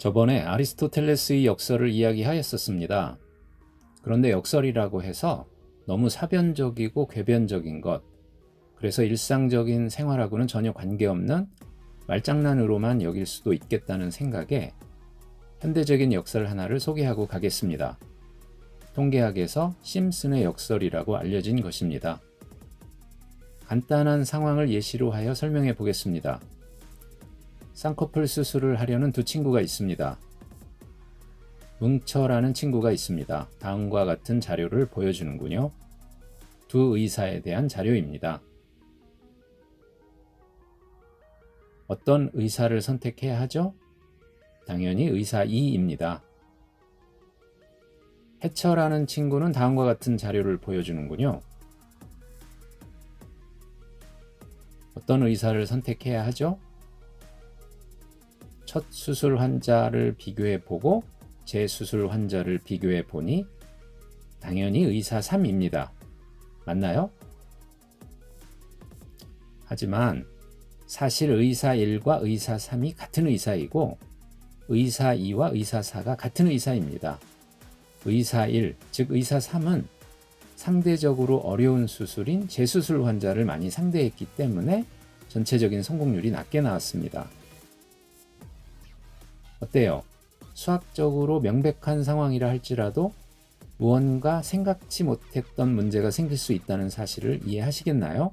저번에 아리스토텔레스의 역설을 이야기하였었습니다. 그런데 역설이라고 해서 너무 사변적이고 궤변적인 것, 그래서 일상적인 생활하고는 전혀 관계없는 말장난으로만 여길 수도 있겠다는 생각에 현대적인 역설 하나를 소개하고 가겠습니다. 통계학에서 심슨의 역설이라고 알려진 것입니다. 간단한 상황을 예시로 하여 설명해 보겠습니다. 쌍꺼풀 수술을 하려는 두 친구가 있습니다. 뭉쳐라는 친구가 있습니다. 다음과 같은 자료를 보여주는군요. 두 의사에 대한 자료입니다. 어떤 의사를 선택해야 하죠? 당연히 의사 2입니다. 해처라는 친구는 다음과 같은 자료를 보여주는군요. 어떤 의사를 선택해야 하죠? 첫 수술 환자를 비교해 보고 재수술 환자를 비교해 보니 당연히 의사 3입니다. 맞나요? 하지만 사실 의사 1과 의사 3이 같은 의사이고 의사 2와 의사 4가 같은 의사입니다. 의사 1, 즉 의사 3은 상대적으로 어려운 수술인 재수술 환자를 많이 상대했기 때문에 전체적인 성공률이 낮게 나왔습니다. 어때요? 수학적으로 명백한 상황이라 할지라도 무언가 생각지 못했던 문제가 생길 수 있다는 사실을 이해하시겠나요?